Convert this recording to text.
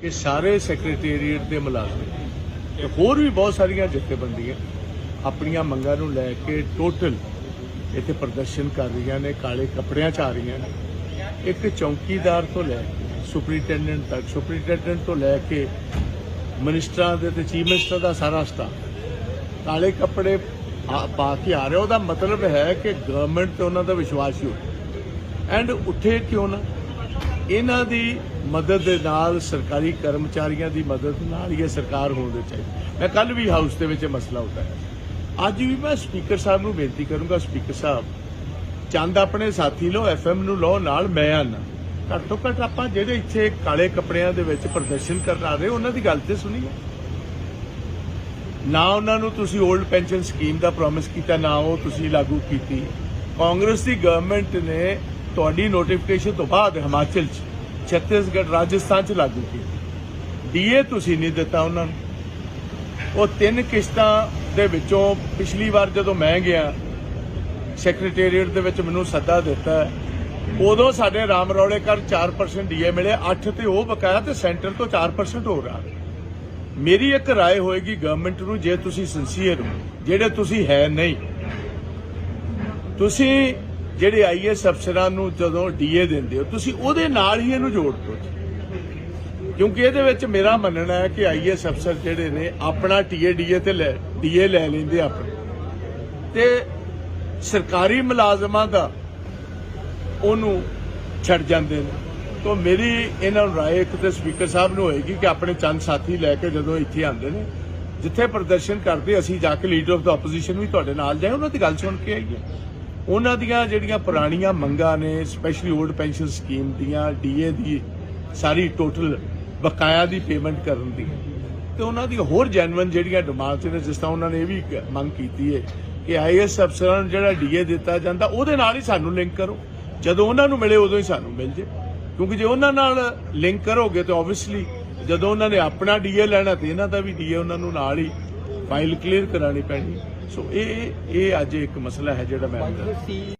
ਕਿ ਸਾਰੇ ਸੈਕਟਰੀਏਟ ਦੇ ਮੁਲਾਜ਼ਮ, ਤੇ ਹੋਰ ਵੀ ਬਹੁਤ ਸਾਰੀਆਂ ਜਥੇਬੰਦੀਆਂ ਆਪਣੀਆਂ ਮੰਗਾਂ ਨੂੰ ਲੈ ਕੇ ਟੋਟਲ ਇੱਥੇ ਪ੍ਰਦਰਸ਼ਨ ਕਰ ਰਹੀਆਂ ਨੇ, ਕਾਲੇ ਕੱਪੜਿਆਂ 'ਚ ਆ ਰਹੀਆਂ ਨੇ। ਇੱਕ ਚੌਕੀਦਾਰ ਤੋਂ ਲੈ ਕੇ ਸੁਪਰੀਟੈਂਡੈਂਟ ਤੱਕ ਸੁਪਰੀਟੈਂਡੈਂਟ ਤੋਂ ਲੈ ਕੇ ਮਿਨਿਸਟਰਾਂ ਦੇ ਤੇ ਚੀਫ ਮਿਨਿਸਟਰ ਦਾ ਸਾਰਾ ਸਟਾਫ ਕਾਲੇ ਕੱਪੜੇ ਪਾ ਕੇ ਆ ਰਿਹਾ ਉਹਦਾ ਮਤਲਬ ਹੈ ਕਿ ਗਵਰਨਮੈਂਟ ਤੇ ਉਹਨਾਂ ਦਾ ਵਿਸ਼ਵਾਸ ਹੀ ਹੋ ਐਂਡ ਉੱਠੇ ਕਿਉਂ ਨਾ ਇਹਨਾਂ ਦੀ ਮਦਦ ਦੇ ਨਾਲ ਸਰਕਾਰੀ ਕਰਮਚਾਰੀਆਂ ਦੀ ਮਦਦ ਨਾਲ ਇਹ ਸਰਕਾਰ ਹੋਣ ਦੇ ਚਾਹੀਦੀ। ਮੈਂ ਕੱਲ ਵੀ ਹਾਊਸ ਦੇ ਵਿੱਚ ਇਹ ਮਸਲਾ ਉਠਾਇਆ ਅੱਜ ਵੀ ਮੈਂ ਸਪੀਕਰ ਸਾਹਿਬ ਨੂੰ ਬੇਨਤੀ ਕਰੂੰਗਾ, ਸਪੀਕਰ ਸਾਹਿਬ, ਚੰਦ ਆਪਣੇ ਸਾਥੀ ਲੋ ਐਫਐਮ ਨੂੰ ਲੋ ਨਾਲ ਮੈਂ ਆਨਾ। ਘੱਟ ਤੋਂ ਘੱਟ ਆਪਾਂ ਜਿਹੜੇ ਇੱਥੇ ਕਾਲੇ ਕੱਪੜਿਆਂ ਦੇ ਵਿੱਚ ਪ੍ਰਦਰਸ਼ਨ ਕਰਨ ਆ ਰਹੇ ਉਹਨਾਂ ਦੀ ਗੱਲ ਤੇ ਸੁਣੀਏ। ਨਾ ਉਹਨਾਂ ਨੂੰ ਤੁਸੀਂ 올ਡ ਪੈਨਸ਼ਨ ਸਕੀਮ ਦਾ ਪ੍ਰੋਮਿਸ ਕੀਤਾ, ਨਾ ਉਹ ਤੁਸੀਂ ਲਾਗੂ ਕੀਤੀ। ਕਾਂਗਰਸ ਦੀ ਗਵਰਨਮੈਂਟ ਨੇ ਤੁਹਾਡੀ ਨੋਟੀਫਿਕੇਸ਼ਨ ਤੋਂ ਬਾਅਦ ਹਿਮਾਚਲ 'ਚ ਛੱਤੀਸਗੜ੍ਹ ਰਾਜਸਥਾਨ 'ਚ ਲਾਗੂ ਕੀਤੀ ਡੀਏ ਤੁਸੀਂ ਨਹੀਂ ਦਿੱਤਾ ਉਹਨਾਂ ਨੂੰ ਉਹ ਤਿੰਨ ਕਿਸ਼ਤਾਂ ਦੇ ਵਿੱਚੋਂ ਪਿਛਲੀ ਵਾਰ ਜਦੋਂ ਮੈਂ ਗਿਆ ਸੈਕਟਰੀਏਟ ਦੇ ਵਿੱਚ ਮੈਨੂੰ ਸੱਦਾ ਦਿੱਤਾ ਉਦੋਂ ਸਾਡੇ ਰਾਮ ਰੌਲੇ ਕਰ 4% ਡੀਏ ਮਿਲੇ 8 ਤੇ ਉਹ ਬਕਾਇਆ ਤੇ ਸੈਂਟਰ ਤੋਂ 4% ਹੋ ਰਹਾ ਮੇਰੀ ਇੱਕ رائے ਹੋਏਗੀ ਗਵਰਨਮੈਂਟ ਨੂੰ ਜੇ ਤੁਸੀਂ ਸਿੰਸੀਅਰ ਹੋ ਜਿਹੜੇ ਤੁਸੀਂ ਹੈ ਨਹੀਂ ਤੁਸੀਂ ਜਿਹੜੇ ਆਈਐਸ ਅਫਸਰਾਂ ਨੂੰ ਜਦੋਂ ਡੀਏ ਦਿੰਦੇ ਹੋ, ਤੁਸੀਂ ਉਹਦੇ ਨਾਲ ਹੀ ਇਹਨੂੰ ਜੋੜ ਦਿਓ। ਕਿਉਂਕਿ ਇਹਦੇ ਵਿੱਚ ਮੇਰਾ ਮੰਨਣਾ ਹੈ ਕਿ ਆਈਐਸ ਅਫਸਰ ਜਿਹੜੇ ਨੇ, ਆਪਣਾ ਟੀਏ ਡੀਏ ਤੇ ਲੈ ਡੀਏ ਲੈ ਲੈਂਦੇ ਆਪਣੇ। ਤੇ ਸਰਕਾਰੀ ਮੁਲਾਜ਼ਮਾਂ ਦਾ ਉਹਨੂੰ ਛੱਡ ਜਾਂਦੇ ਨੇ। ਤੋਂ ਮੇਰੀ ਇਹਨਾਂ ਨੂੰ ਰਾਏ ਇੱਕ ਤੇ ਸਪੀਕਰ ਸਾਹਿਬ ਨੂੰ ਹੋਏਗੀ ਕਿ ਆਪਣੇ ਚੰਦ ਸਾਥੀ ਲੈ ਕੇ ਜਦੋਂ ਇੱਥੇ ਆਉਂਦੇ ਨੇ, ਜਿੱਥੇ ਪ੍ਰਦਰਸ਼ਨ ਕਰਦੇ, ਅਸੀਂ ਜਾ ਕੇ ਲੀਡਰ ਆਫ ਦਾ ਆਪੋਜੀਸ਼ਨ ਵੀ ਤੁਹਾਡੇ ਨਾਲ ਜਾਏ, ਉਹਨਾਂ ਦੀ ਗੱਲ ਸੁਣ ਕੇ ਆਈਏ। ਉਹਨਾਂ ਦੀਆਂ ਜਿਹੜੀਆਂ ਪੁਰਾਣੀਆਂ ਮੰਗਾਂ ਨੇ ਸਪੈਸ਼ਲੀ 올ਡ ਪੈਨਸ਼ਨ ਸਕੀਮ ਦੀਆਂ ਡੀਏ ਦੀ ਸਾਰੀ ਟੋਟਲ ਬਕਾਇਆ ਦੀ ਪੇਮੈਂਟ ਕਰਨ ਦੀ। ਤੇ ਉਹਨਾਂ ਦੀ ਹੋਰ ਜੈਨੂਇਨ ਜਿਹੜੀਆਂ ਡਿਮਾਂਡਸ ਨੇ, ਜਿਸ ਤਰ੍ਹਾਂ ਉਹਨਾਂ ਨੇ ਇਹ ਵੀ ਮੰਗ ਕੀਤੀ ਹੈ ਕਿ ਆਈਐਸ ਅਫਸਰਾਂ ਨੂੰ ਜਿਹੜਾ ਡੀਏ ਦਿੱਤਾ ਜਾਂਦਾ, ਉਹਦੇ ਨਾਲ ਹੀ ਸਾਨੂੰ ਲਿੰਕ ਕਰੋ। ਜਦੋਂ ਉਹਨਾਂ ਨੂੰ ਮਿਲੇ, ਉਦੋਂ ਹੀ ਸਾਨੂੰ ਮਿਲ ਜੇ। ਕਿਉਂਕਿ ਜੇ ਉਹਨਾਂ ਨਾਲ ਲਿੰਕ ਕਰੋਗੇ, ਤਾਂ ਆਬਵੀਅਸਲੀ ਜਦੋਂ ਉਹਨਾਂ ਨੇ ਆਪਣਾ ਡੀਏ ਲੈਣਾ, ਤੇ ਇਹਨਾਂ ਦਾ ਵੀ ਡੀਏ ਉਹਨਾਂ ਨੂੰ ਨਾਲ ਹੀ ਫਾਈਲ ਕਲੀਅਰ ਕਰਾਣੀ ਪੈਣੀ। ਸੋ ਇਹ ਇਹ ਅੱਜ ਇੱਕ ਮਸਲਾ ਹੈ ਜਿਹੜਾ ਮੈਂ